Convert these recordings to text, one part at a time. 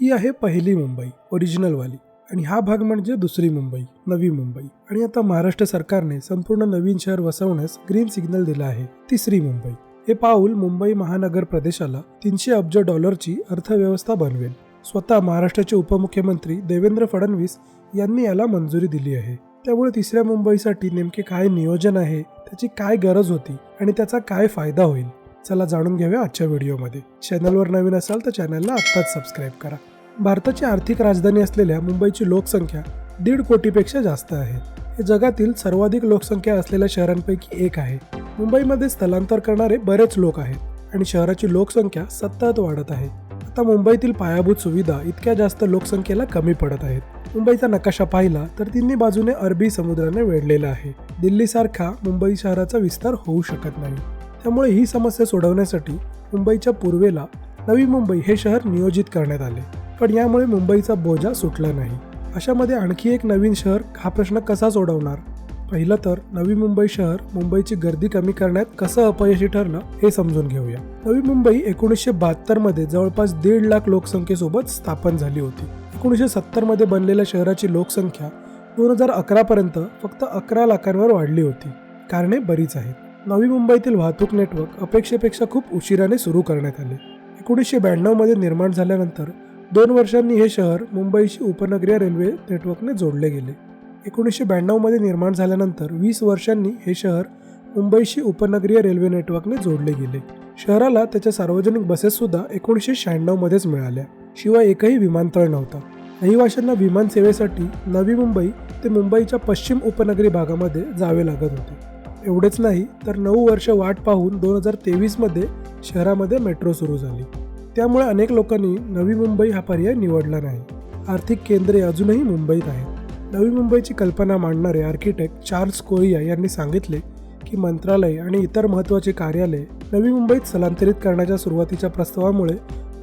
ही आहे पहिली मुंबई ओरिजिनलवाली आणि हा भाग म्हणजे दुसरी मुंबई नवी मुंबई. आणि आता महाराष्ट्र सरकारने संपूर्ण नवीन शहर वसवण्यास ग्रीन सिग्नल दिला आहे तिसरी मुंबई. हे पाऊल मुंबई महानगर प्रदेशाला तीनशे अब्ज डॉलरची अर्थव्यवस्था बनवेल. स्वतः महाराष्ट्राचे उपमुख्यमंत्री देवेंद्र फडणवीस यांनी याला मंजुरी दिली आहे. त्यामुळे तिसऱ्या मुंबईसाठी नेमके काय नियोजन आहे त्याची काय गरज होती आणि त्याचा काय फायदा होईल? चला जाणून घेऊया आजच्या व्हिडिओमध्ये. चॅनलवर नवीन असाल तर चॅनलला आत्ताच सबस्क्राईब करा. भारताची आर्थिक राजधानी असलेल्या मुंबईची लोकसंख्या दीड कोटीपेक्षा जास्त आहे. हे जगातील सर्वाधिक लोकसंख्या असलेल्या शहरांपैकी एक आहे. मुंबईमध्ये स्थलांतर करणारे बरेच लोक आहेत आणि शहराची लोकसंख्या सतत वाढत आहे. आता मुंबईतील पायाभूत सुविधा इतक्या जास्त लोकसंख्येला कमी पडत आहेत. मुंबईचा नकाशा पाहिला तर तिन्ही बाजूने अरबी समुद्राने वेढलेला आहे. दिल्लीसारखा मुंबई शहराचा विस्तार होऊ शकत नाही. त्यामुळे ही समस्या सोडवण्यासाठी मुंबईच्या पूर्वेला नवी मुंबई हे शहर नियोजित करण्यात आले. पण यामुळे मुंबईचा बोजा सुटला नाही. अशामध्ये आणखी एक नवीन शहर हा प्रश्न कसा सोडवणार? पहिलं तर नवी मुंबई शहर मुंबईची गर्दी कमी करण्यात कसं अपयशी ठरलं हे समजून घेऊया. नवी मुंबई एकोणीसशे बहात्तरमध्ये जवळपास दीड लाख लोकसंख्येसोबत स्थापन झाली होती. एकोणीसशे सत्तरमध्ये बनलेल्या शहराची लोकसंख्या दोन हजार अकरापर्यंत फक्त अकरा लाखांवर वाढली होती. कारणे बरीच आहेत. नवी मुंबईतील वाहतूक नेटवर्क अपेक्षेपेक्षा खूप उशिराने सुरू करण्यात आले. एकोणीसशे ब्याण्णवमध्ये निर्माण झाल्यानंतर दोन वर्षांनी हे शहर मुंबईशी उपनगरीय रेल्वे नेटवर्कने जोडले गेले. एकोणीसशे ब्याण्णवमध्ये निर्माण झाल्यानंतर वीस वर्षांनी हे शहर मुंबईशी उपनगरीय रेल्वे नेटवर्कने जोडले गेले. शहराला त्याच्या सार्वजनिक बसेससुद्धा एकोणीसशे शहाण्णवमध्येच मिळाल्या शिवाय एकही विमानतळ नव्हता. रहिवाशांना विमान सेवेसाठी नवी मुंबई ते मुंबईच्या पश्चिम उपनगरी भागामध्ये जावे लागत होते. एवढेच नाही तर नऊ वर्ष वाट पाहून दोन हजार तेवीसमध्ये शहरामध्ये मेट्रो सुरू झाली. त्यामुळे अनेक लोकांनी नवी मुंबई हा पर्याय निवडला नाही. आर्थिक केंद्रे अजूनही मुंबईत आहेत. नवी मुंबईची कल्पना मांडणारे आर्किटेक्ट चार्ल्स कोरिया यांनी सांगितले की मंत्रालय आणि इतर महत्त्वाचे कार्यालय नवी मुंबईत स्थलांतरित करण्याच्या सुरुवातीच्या प्रस्तावामुळे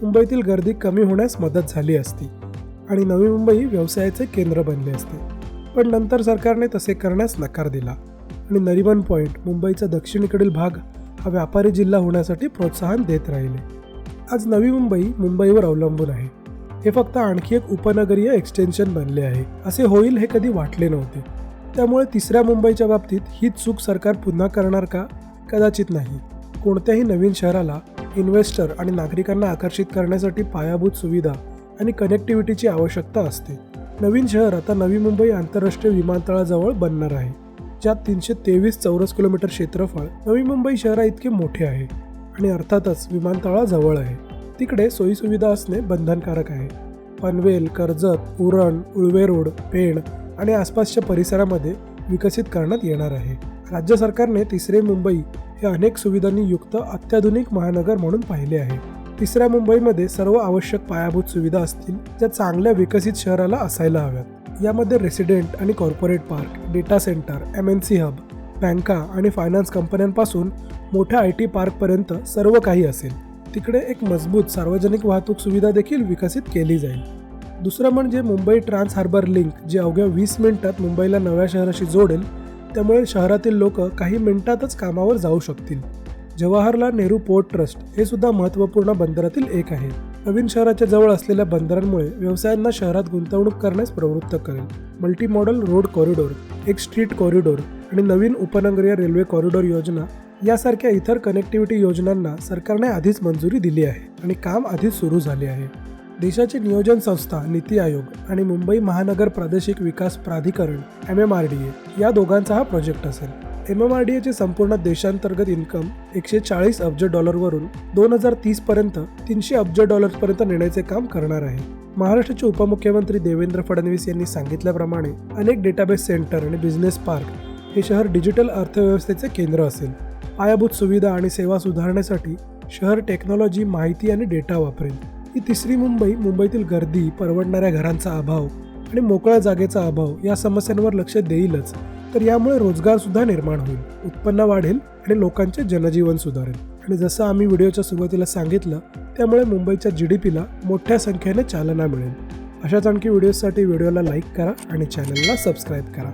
मुंबईतील गर्दी कमी होण्यास मदत झाली असती आणि नवी मुंबई व्यवसायाचे केंद्र बनले असते. पण नंतर सरकारने तसे करण्यास नकार दिला. आणि नरिमन पॉईंट मुंबईचा दक्षिणेकडील भाग हा व्यापारी जिल्हा होण्यासाठी प्रोत्साहन देत राहिले. आज नवी मुंबई मुंबईवर अवलंबून आहे. हे फक्त आणखी एक उपनगरीय एक्सटेन्शन बनले आहे. असे होईल हे कधी वाटले नव्हते. त्यामुळे तिसऱ्या मुंबईच्या बाबतीत ही चूक सरकार पुन्हा करणार का? कदाचित नाही. कोणत्याही नवीन शहराला इन्व्हेस्टर आणि नागरिकांना आकर्षित करण्यासाठी पायाभूत सुविधा आणि कनेक्टिव्हिटीची आवश्यकता असते. नवीन शहर आता नवी मुंबई आंतरराष्ट्रीय विमानतळाजवळ बनणार आहे. ज्यात तीनशे तेवीस चौरस किलोमीटर क्षेत्रफळ नवी मुंबई शहरा इतके मोठे आहे आणि अर्थातच विमानतळाजवळ आहे. तिकडे सोयीसुविधा असणे बंधनकारक आहे. पनवेल कर्जत उरण उळवे रोड पेण आणि आसपासच्या परिसरामध्ये विकसित करण्यात येणार आहे. राज्य सरकारने तिसरे मुंबई हे अनेक सुविधांनी युक्त अत्याधुनिक महानगर म्हणून पाहिले आहे. तिसऱ्या मुंबईमध्ये सर्व आवश्यक पायाभूत सुविधा असतील ज्या चांगल्या विकसित शहराला असायला हव्यात. यामध्ये रेसिडेंट आणि corporate park data center M N C hub बँका आणि फायनान्स कंपन्यांपासून मोठ्या आय टी पार्कपर्यंत सर्व काही असेल. तिकडे एक मजबूत सार्वजनिक वाहतूक सुविधा देखील विकसित केली जाईल. दुसरं म्हणजे मुंबई ट्रान्स हार्बर लिंक जे अवघ्या वीस मिनिटात मुंबईला नव्या शहराशी जोडेल. त्यामुळे शहरातील लोक काही मिनिटातच कामावर जाऊ शकतील. जवाहरलाल नेहरू पोर्ट ट्रस्ट हे सुद्धा महत्त्वपूर्ण बंदरातील एक आहे. नवीन शहराच्या जवळ असलेल्या बंदरांमुळे व्यवसायांना शहरात गुंतवणूक करण्यास प्रवृत्त करेल. मल्टी मॉडल रोड कॉरिडोर एक स्ट्रीट कॉरिडोर आणि नवीन उपनगरीय रेल्वे कॉरिडोर योजना यासारख्या इतर कनेक्टिव्हिटी योजनांना सरकारने आधीच मंजुरी दिली आहे आणि काम आधीच सुरू झाले आहे. देशाची नियोजन संस्था नीती आयोग आणि मुंबई महानगर प्रादेशिक विकास प्राधिकरण M M R D A या दोघांचा हा प्रोजेक्ट असेल. एम एम आर डी एचे संपूर्ण देशांतर्गत इन्कम एकशे चाळीस अब्ज डॉलरवरून दोन हजार तीसपर्यंत तीनशे अब्ज डॉलर्सपर्यंत नेण्याचे काम करणार आहे. महाराष्ट्राचे उपमुख्यमंत्री देवेंद्र फडणवीस यांनी सांगितल्याप्रमाणे अनेक डेटाबेस सेंटर आणि बिझनेस पार्क हे शहर डिजिटल अर्थव्यवस्थेचे केंद्र असेल. पायाभूत सुविधा आणि सेवा सुधारण्यासाठी शहर टेक्नॉलॉजी माहिती आणि डेटा वापरेल. ही तिसरी मुंबई मुंबईतील गर्दी परवडणाऱ्या घरांचा अभाव आणि मोकळ्या जागेचा अभाव या समस्यांवर लक्ष देईलच तर यामुळे रोजगार सुद्धा निर्माण होईल उत्पन्न वाढेल आणि लोकांचे जनजीवन सुधारेल. आणि जसं आम्ही व्हिडिओच्या सुरुवातीला सांगितलं त्यामुळे मुंबईच्या जी डी पीला मोठ्या संख्येने चालना मिळेल. अशाच आणखी व्हिडिओसाठी व्हिडिओला लाईक करा आणि चॅनलला सबस्क्राईब करा.